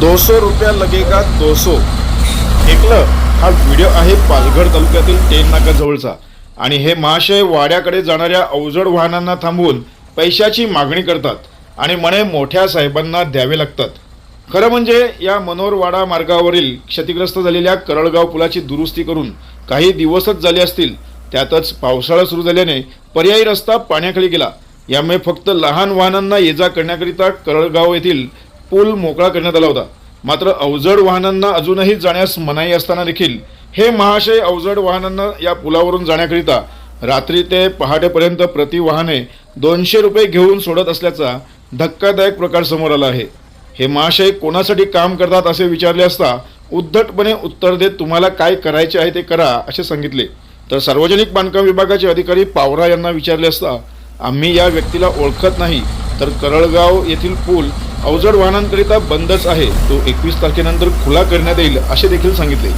दो रुपया लगेगा दो सो ऐकलं हा व्हिडिओ आहे पालघर तालुक्यातील टेन नाकाजवळचा आणि हे महाशय वाड्याकडे जाणाऱ्या अवजड वाहनांना थांबवून पैशाची मागणी करतात आणि मने मोठ्या साहेबांना द्यावे लागतात. खरं म्हणजे या मनोरवाडा मार्गावरील क्षतिग्रस्त झालेल्या करळगाव पुलाची दुरुस्ती करून काही दिवसच झाले असतील त्यातच पावसाळा सुरू झाल्याने पर्यायी रस्ता पाण्याखाली गेला. यामुळे फक्त लहान वाहनांना ये जा करण्याकरिता करळगाव येथील पूल मोकळा करण्यात आला होता. मात्र अवजड वाहनांना अजूनही जाण्यास मनाई असताना देखील हे महाशय अवजड वाहनांना या पुलावरून जाण्याकरिता रात्री ते पहाटेपर्यंत प्रति वाहने दोनशे रुपये घेऊन सोडत असल्याचा धक्कादायक प्रकार समोर आला आहे. हे महाशय कोणासाठी काम करतात असे विचारले असता उद्धटपणे उत्तर देत तुम्हाला काय करायचे आहे ते करा असे सांगितले. तर सार्वजनिक बांधकाम विभागाचे अधिकारी पावरा यांना विचारले असता आम्ही या व्यक्तीला ओळखत नाही तर करळगाव येथील पूल अवजड वाहनांकरिता बंदच आहे. तो एकवीस तारखेनंतर खुला करण्यात येईल असे देखील सांगितले.